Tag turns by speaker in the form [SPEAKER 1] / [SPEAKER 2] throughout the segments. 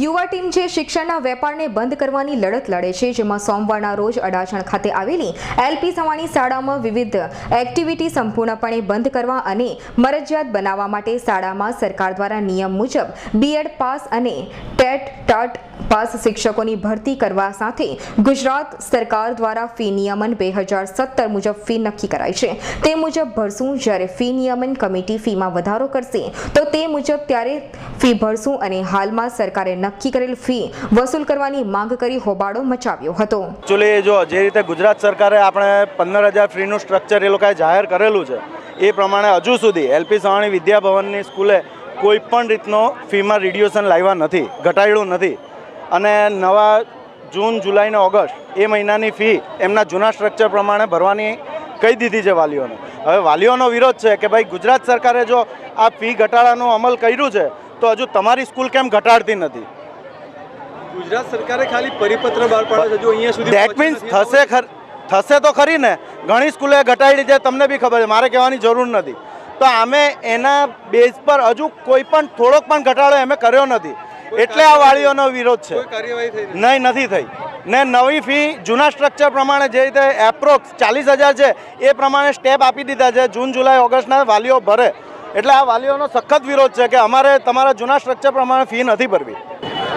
[SPEAKER 1] યુવા ટીમ જે શિક્ષણના વેપારને બંધ કરવાની લડત લડે છે, જેમાં સોમવારના રોજ અડાજણ ખાતે આવેલી એલપી સવાણી શાળામાં વિવિધ એક્ટિવિટી સંપૂર્ણપણે બંધ કરવા અને મરજિયાત બનાવવા માટે શાળામાં સરકાર દ્વારા નિયમ મુજબ બીએડ પાસ અને ટેટ ટાટ પાસ શિક્ષકોની ભરતી કરવા સાથે ગુજરાત સરકાર દ્વારા ફી નિયમન બે હજાર સત્તર મુજબ ફી નક્કી કરાઈ છે. તે મુજબ ભરશું જ્યારે ફી નિયમન કમિટી ફીમાં વધારો કરશે, તો તે મુજબ ત્યારે ફી ભરશું અને હાલમાં સરકારે નક્કી કરેલ ફી વસૂલ કરવાની માંગ કરી હોબાળો મચાવ્યો હતો.
[SPEAKER 2] એકચ્યુઅલી જો, જે રીતે ગુજરાત સરકારે આપણે પંદર હજાર ફ્રીનું સ્ટ્રક્ચર એ લોકોએ જાહેર કરેલું છે, એ પ્રમાણે હજુ સુધી એલપી સવાણી વિદ્યાભવનની સ્કૂલે કોઈ પણ રીતનો ફીમાં રિડ્યુશન લાવ્યા નથી, ઘટાડ્યું નથી. અને નવા જૂન, જુલાઈ ને ઓગસ્ટ એ મહિનાની ફી એમના જૂના સ્ટ્રક્ચર પ્રમાણે ભરવાની કહી દીધી છે વાલીઓને. હવે વાલીઓનો વિરોધ છે કે ભાઈ ગુજરાત સરકારે જો આ ફી ઘટાડાનો અમલ કર્યું છે તો હજુ તમારી સ્કૂલ કેમ ઘટાડતી નથી?
[SPEAKER 3] ગુજરાત સરકારે ખાલી પરિપત્ર બહાર પાડ્યો છે. અહીંયા સુધી
[SPEAKER 2] દેટ મીન્સ થશે ખર થશે તો ખરી ને? ઘણી સ્કૂલે ઘટાડી છે તમને બી ખબર છે. મારે કહેવાની જરૂર નથી. તો અમે એના બેઝ પર હજુ કોઈ પણ થોડોક પણ ઘટાડો અમે કર્યો નથી. એટલે આ વાળીઓનો વિરોધ છે. નહીં નથી થઈ. ને નવી ફી જૂના સ્ટ્રક્ચર પ્રમાણે જે રીતે એપ્રોક્સ ચાલીસ હજાર છે એ પ્રમાણે સ્ટેપ આપી દીધા છે. જૂન જુલાઈ ઓગસ્ટના વાલીઓ ભરે. એટલે આ વાલીઓનો સખત વિરોધ છે કે અમારે તમારા જૂના સ્ટ્રક્ચર પ્રમાણે ફી નથી ભરવી.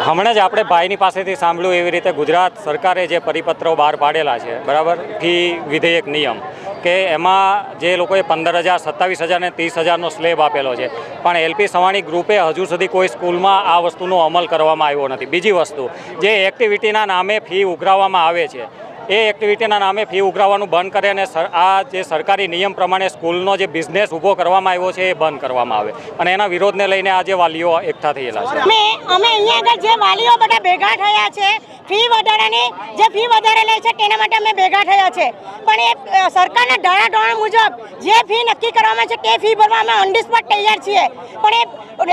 [SPEAKER 4] હમણાં જ આપણે ભાઈની પાસેથી સાંભળ્યું એવી રીતે ગુજરાત સરકારે જે પરિપત્રો બહાર પાડેલા છે, બરાબર? ફી વિધેયક નિયમ, કે એમાં જે લોકોએ પંદર હજાર, સત્તાવીસ હજાર ને ત્રીસ હજારનો સ્લેબ આપેલો છે. પણ એલપી સવાણી ગ્રુપે હજુ સુધી કોઈ સ્કૂલમાં આ વસ્તુનો અમલ કરવામાં આવ્યો નથી. બીજી વસ્તુ, જે એક્ટિવિટીના નામે ફી ઉઘરાવવામાં આવે છે એ એક્ટિવિટીના નામે ફી ઉઘરાવવાનું બંધ કરે અને આ જે સરકારી નિયમ પ્રમાણે સ્કૂલનો જે બિઝનેસ ઊભો કરવામાં આવ્યો છે એ બંધ કરવામાં આવે. અને એના વિરોધને લઈને આજે વાલીઓ એકઠા થયેલા છે.
[SPEAKER 5] અમે અહીંયા આગળ જે વાલીઓ બધા ભેગા થયા છે ફી વધારાની, જે ફી વધારે લે છે તેના માટે અમે ભેગા થયા છે. પણ એ સરકારના ધારા ધોરણ મુજબ જે ફી નક્કી કરવામાં છે તે ફી ભરવા અમે ઓન ધી સ્પોટ તૈયાર છીએ. પણ એ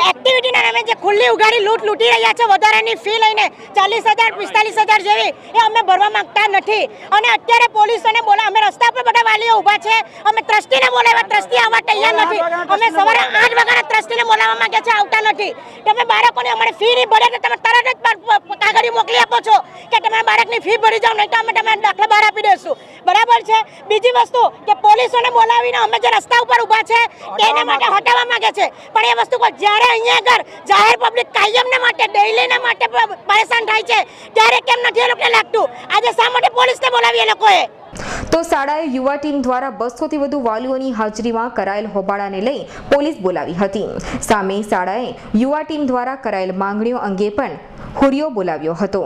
[SPEAKER 5] એક્ટિવિટીના નામે જે ખુલ્લી ઉગાડી લૂંટ લૂંટી રહ્યા છે, વધારાની ફી લઈને ચાલીસ હજાર, પિસ્તાલીસ હજાર જેવી, એ અમે ભરવા માંગતા નથી. અને અત્યારે પોલીસોને બોલા, અમે રસ્તા પર બધા વાલીઓ ઊભા છે. અમે ટ્રસ્ટીને બોલાવ્યા ટ્રસ્ટી આવવા તૈયાર નથી. અમે સવારે આઠ વાગ્યાના ટ્રસ્ટીને બોલાવવા માંગ્યા છે, આવતા નથી. તમે બાળકોને અમારે ફી નહીં ભરે તો તમે તરત જ પ- મોકલી આપો છો. કે તમે બાળકની ફી ભરી જાઓ નહીં તો અમે તમે દાખલા બહાર આપી દઈશું. બરાબર છે? બીજી વસ્તુ કે પોલીસોને બોલાવીને અમે જે રસ્તા ઉપર ઊભા છે એના માટે હટાવવા માંગે છે. પણ એ વસ્તુ કોઈ જ્યારે અહીંયા આગળ જાહેર પબ્લિક કાયમને માટે ડેઈલીના માટે પરેશાન થાય છે ત્યારે કેમ નથી એ લોકોને લાગતું? આજે શા માટે પોલીસને બોલાવી એ લોકોએ?
[SPEAKER 1] તો શાળાએ યુવા ટીમ દ્વારા બસોથી વધુ વાલીઓની હાજરીમાં કરાયેલ હોબાળાને લઈ પોલીસ બોલાવી હતી. સામે શાળાએ યુવા ટીમ દ્વારા કરાયેલ માંગણીઓ અંગે પણ હુરિયો બોલાવ્યો હતો.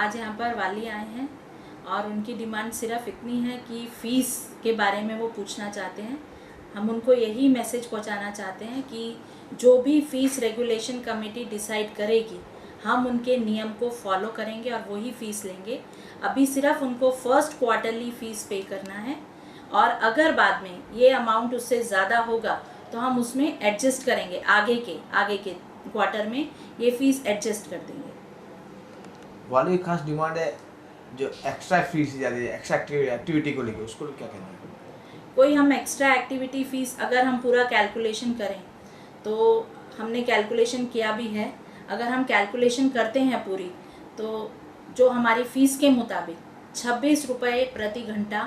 [SPEAKER 6] आज यहाँ पर वाली आए हैं और उनकी डिमांड सिर्फ़ इतनी है कि फ़ीस के बारे में वो पूछना चाहते हैं। हम उनको यही मैसेज पहुँचाना चाहते हैं कि जो भी फ़ीस रेगुलेशन कमेटी डिसाइड करेगी, हम उनके नियम को फॉलो करेंगे और वही फ़ीस लेंगे। अभी सिर्फ़ उनको फ़र्स्ट क्वार्टरली फ़ीस पे करना है और अगर बाद में ये अमाउंट उससे ज़्यादा होगा तो हम उसमें एडजस्ट करेंगे, आगे के आगे के क्वार्टर में ये फ़ीस एडजस्ट कर देंगे।
[SPEAKER 7] वालों खास डिमांड है जो एक्स्ट्रा फ़ीस जाती है एक्स्ट्रा एक्टिविटी को लेकर उसको क्या कहना है?
[SPEAKER 6] कोई हम एक्स्ट्रा एक्टिविटी फ़ीस अगर हम पूरा कैलकुलेशन करें तो हमने कैलकुलेशन किया भी है। अगर हम कैलकुलेशन करते हैं पूरी तो जो हमारी फ़ीस के मुताबिक छब्बीस रुपये प्रति घंटा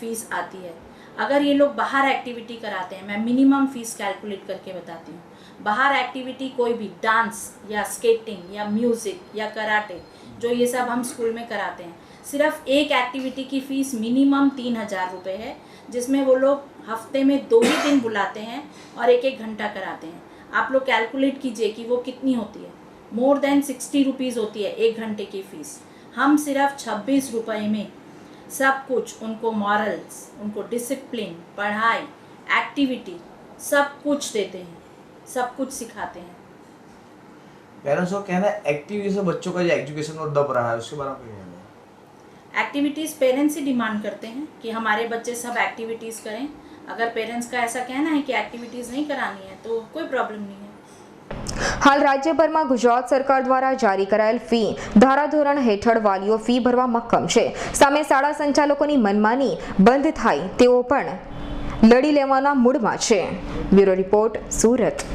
[SPEAKER 6] फ़ीस आती है। अगर ये लोग बाहर एक्टिविटी कराते हैं, मैं मिनिमम फ़ीस कैलकुलेट करके बताती हूँ। बाहर एक्टिविटी कोई भी डांस या स्केटिंग या म्यूज़िक या कराटे जो ये सब हम स्कूल में कराते हैं। सिर्फ़ एक एक्टिविटी की फ़ीस मिनिमम तीन हज़ार रुपये है, जिसमें वो लोग हफ़्ते में दो ही दिन बुलाते हैं और एक एक घंटा कराते हैं। आप लोग कैलकुलेट कीजिए कि वो कितनी होती है। मोर देन सिक्सटी रुपीज़ होती है एक घंटे की फ़ीस हम सिर्फ़ छब्बीस रुपये में सब कुछ, उनको मॉरल्स उनको डिसिप्लिन पढ़ाई एक्टिविटी सब कुछ देते हैं, सब कुछ सिखाते हैं।
[SPEAKER 7] पेरेंट्स को कहना है एक्टिविटी से बच्चों का जो एजुकेशन और दब रहा है उसके बारे में क्या कहना है
[SPEAKER 6] एक्टिविटीज़ पेरेंट्स ही डिमांड करते हैं कि हमारे बच्चे सब एक्टिविटीज़ करें अगर पेरेंट्स का ऐसा कहना है कि एक्टिविटीज़ नहीं करानी है तो कोई प्रॉब्लम नहीं है
[SPEAKER 1] હાલ રાજ્યભરમાં ગુજરાત સરકાર દ્વારા જારી કરાયેલ ફી ધારાધોરણ હેઠળ વાલીઓ ફી ભરવા મક્કમ છે સામે શાળા સંચાલકોની મનમાની બંધ થાય તેઓ પણ લડી લેવાના મૂડમાં છે બ્યુરો રિપોર્ટ સુરત